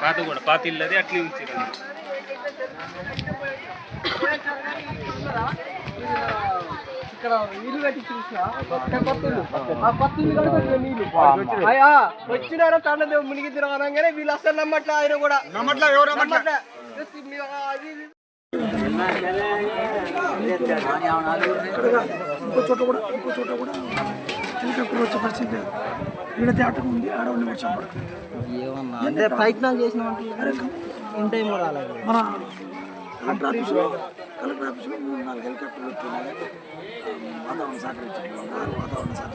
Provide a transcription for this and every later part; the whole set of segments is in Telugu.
పాత కూడా పాత ఇల్లు అది అట్లే ఉంచారు ఇక్కడ నీళ్ళు చూసిన? నీళ్ళు. అయ్యా వచ్చినారా తండ్రి మునిగి తిరగనగానే వీళ్ళు అసలు నమ్మట్లే ఆయన కూడా? నమ్మట్లా ఎవరు నమ్మట్లే? ఇంకో చోట కూడా ఇంకో చోట కూడా. హెలికాప్టర్ వచ్చే పరిస్థితి లేదు. ఈడ తేటం ఉంది ఆడ ఉండి వర్షం పడుతుంది. అంటే ప్రయత్నం చేసినామంటే ఇంటే రాలేదు మన కలెక్టర్ ఆఫీసులో కలెక్టర్ ఆఫీసులో మూడు నాలుగు హెలికాప్టర్లు వచ్చినాయి వాతావరణ శాఖ ఇచ్చింది వాతావరణ శాఖ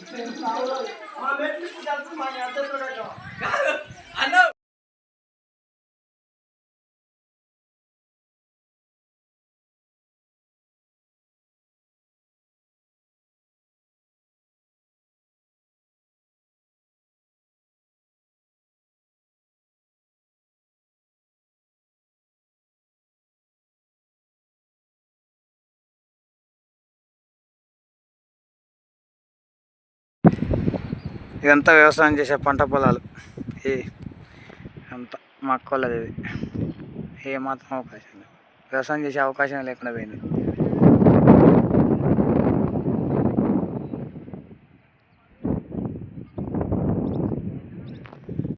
Muhammed ఇదంతా వ్యవసాయం చేసే పంట పొలాలు. ఈ అంతా మా అక్కోళ్ళది ఇది. ఏ మాత్రం అవకాశం లేదు. వ్యవసాయం చేసే అవకాశం లేకుండా పోయింది.